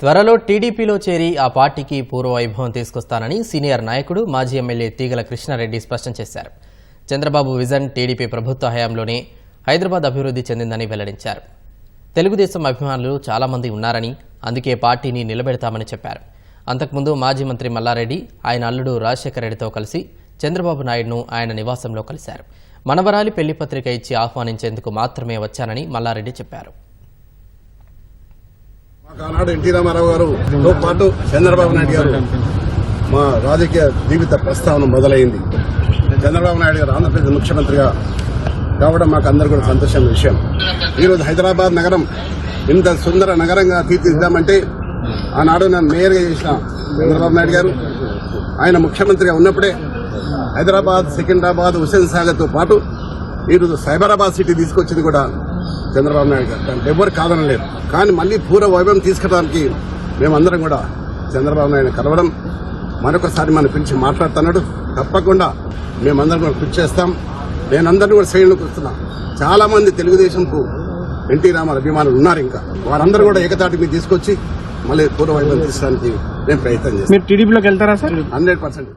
త్వరలో టీడీపీలో చేరి ఆ పార్టీకి పూర్వ వైభవం తీసుకొస్తానని సీనియర్ నాయకుడు మాజీ ఎమ్మెల్యే తీగల కృష్ణారెడ్డి స్పష్టం చేశారు. చంద్రబాబు విజన్ టీడీపీ ప్రభుత్వ హయాంలోనే హైదరాబాద్ అభివృద్ధి చెందిందని వెల్లడించారు. తెలుగుదేశం అభిమానులు చాలామంది ఉన్నారని అందుకే పార్టీని నిలబెడతామని చెప్పారు. అంతకుముందు మాజీ మంత్రి మల్లారెడ్డి ఆయన అల్లుడు రాజశేఖర రెడ్డితో కలిసి చంద్రబాబు నాయుడును ఆయన నివాసంలో కలిశారు. మనవరాలి పెళ్ళి పత్రిక ఇచ్చి ఆహ్వానించేందుకు మాత్రమే వచ్చానని మల్లారెడ్డి చెప్పారు. ఆనాడు ఎన్టీ రామారావు గారుతో పాటు చంద్రబాబు నాయుడు గారు మా రాజకీయ జీవిత ప్రస్తావన మొదలైంది. చంద్రబాబు నాయుడు గారు ఆంధ్రప్రదేశ్ ముఖ్యమంత్రిగా కావడం మాకు అందరు కూడా సంతోషమైన విషయం. ఈరోజు హైదరాబాద్ నగరం ఇంత సుందర నగరంగా తీర్చిదిద్దామంటే ఆనాడు నన్ను మేయర్గా చేసిన చంద్రబాబు నాయుడు గారు ఆయన ముఖ్యమంత్రిగా ఉన్నప్పుడే హైదరాబాద్ సికింద్రాబాద్ హుసేన్ సాగర్తో పాటు ఈరోజు సైబరాబాద్ సిటీ తీసుకొచ్చింది కూడా చంద్రబాబు నాయుడు గారు. దాంట్లో ఎవరు కాదనలేదు కానీ మళ్ళీ పూర్వ వైభవం తీసుకురావడానికి మేమందరం కూడా చంద్రబాబు నాయుడు కలవడం మరొకసారి మనం పిలిచి మాట్లాడుతున్నాడు. తప్పకుండా మేమందరం కూడా కృషి చేస్తాం. నేనందరినీ కూడా శ్రేణులకు వస్తున్నా చాలా మంది తెలుగుదేశంకు ఎన్టీ రామారావు అభిమానులు ఉన్నారు ఇంకా. వారందరూ కూడా ఏకతాటి మీద తీసుకొచ్చి మళ్ళీ పూర్వ వైభవం తీసడానికి నేను ప్రయత్నం చేస్తాను. మీరు టీడీపీలోకి వెళ్తారా సార్? Hundred percent.